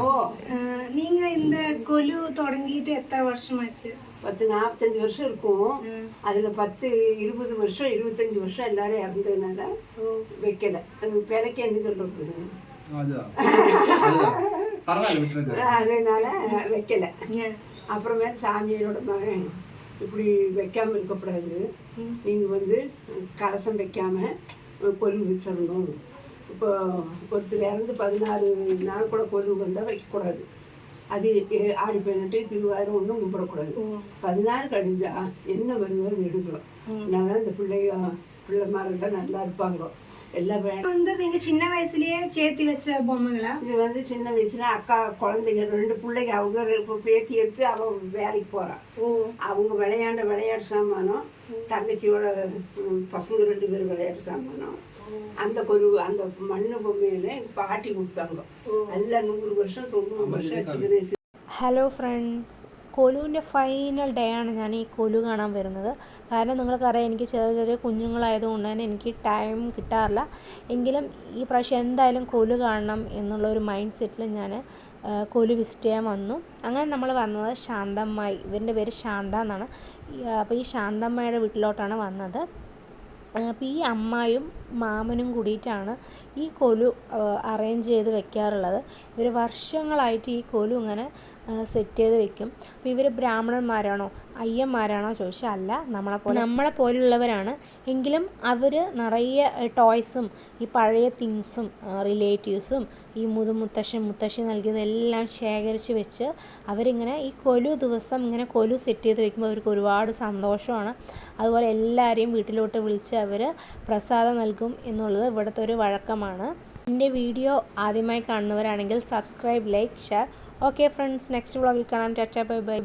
ஓ நீங்க இந்த கொலு தொடங்கிட்டு எத்தனை வருஷமாச்சு பத்து நாற்பத்தஞ்சு வருஷம் இருக்கும் அதுல பத்து இருபது வருஷம் இருபத்தஞ்சு வருஷம் எல்லாரும் இறந்ததுனால வைக்கல அது பிழைக்க என்ன சொல்றது அதனால வைக்கல ஏன்? அப்புறமேல சாமியோட மகன் இப்படி வைக்காம இருக்கக்கூடாது நீங்க வந்து கலசம் வைக்காம கொலு வச்சிடணும் இப்போ ஒருத்தர் இறந்து பதினாறு நாள் கூட கொலு வந்தால் வைக்கக்கூடாது. அது ஆடி பதினெட்டு திருவாரம் ஒன்றும் கும்பிடக்கூடாது. பதினாறு கழிஞ்சா என்ன வருதோ அது எடுக்கணும் நான் இந்த பிள்ளைங்க பிள்ளைமாரெல்லாம் நல்லா இருப்பாங்க. எல்லாம் வே- வந்து நீங்க சின்ன வயசுலயே சேர்த்து வச்ச பொம்மைகளா? இது வந்து சின்ன வயசுல அக்கா குழந்தைங்க ரெண்டு பிள்ளைங்க அவங்க பேத்தி எடுத்து அவன் வேலைக்கு போறான் ஓ. அவங்க விளையாண்ட விளையாட்டு சாமானம் தங்கச்சியோட பசங்க ரெண்டு பேரும் விளையாட்டு சாமானம் அந்த ஒரு அந்த மண்ணு பொம்மையில எங்க பாட்டி கொடுத்தாங்க எல்லாம் நூறு வருஷம் தொண்ணூறு வருஷம் சின்ன வயசு ഹലോ ഫ്രണ്ട്സ് കൊലുവിൻ്റെ ഫൈനൽ ഡേ ആണ് ഞാൻ ഈ കൊലു കാണാൻ വരുന്നത് കാരണം നിങ്ങൾക്കറിയാം എനിക്ക് ചെറിയ ചെറിയ കുഞ്ഞുങ്ങളായതുകൊണ്ട് തന്നെ എനിക്ക് ടൈം കിട്ടാറില്ല എങ്കിലും ഈ പ്രാവശ്യം എന്തായാലും കൊലു കാണണം എന്നുള്ള ഒരു മൈൻഡ് സെറ്റിൽ ഞാൻ കൊലു വിസിറ്റ് ചെയ്യാൻ വന്നു അങ്ങനെ നമ്മൾ വന്നത് ശാന്തമ്മായി ഇവരുടെ പേര് ശാന്ത എന്നാണ് അപ്പോൾ ഈ ശാന്തമ്മയുടെ വീട്ടിലോട്ടാണ് വന്നത് അപ്പോൾ ഈ അമ്മായും മാമനും കൂടിയിട്ടാണ് ഈ കൊലു അറേഞ്ച് ചെയ്ത് വെക്കാറുള്ളത്. ഇവർ വർഷങ്ങളായിട്ട് ഈ കൊലു ഇങ്ങനെ സെറ്റ് ചെയ്ത് വെക്കും. അപ്പോൾ ഇവർ ബ്രാഹ്മണന്മാരാണോ? അയ്യന്മാരാണോ ചോദിച്ചാൽ അല്ല നമ്മളെപ്പോലെ നമ്മളെ പോലുള്ളവരാണ് എങ്കിലും അവർ നിറയെ ടോയ്സും ഈ പഴയ തിങ്സും റിലേറ്റീവ്സും ഈ മുതുമുത്തശ്ശൻ മുത്തശ്ശി നൽകിയതെല്ലാം ശേഖരിച്ച് വെച്ച് അവരിങ്ങനെ ഈ കൊലു ദിവസം ഇങ്ങനെ കൊലു സെറ്റ് ചെയ്ത് വെക്കുമ്പോൾ അവർക്ക് ഒരുപാട് സന്തോഷമാണ്. അതുപോലെ എല്ലാവരെയും വീട്ടിലോട്ട് വിളിച്ച് അവർ പ്രസാദം നൽകും എന്നുള്ളത് ഇവിടുത്തെ ഒരു വഴക്കമാണ്. എന്റെ വീഡിയോ ആദ്യമായി കാണുന്നവരാണെങ്കിൽ subscribe like share. Okay friends next വ്ളോഗിൽ കാണാം. Tata bye bye.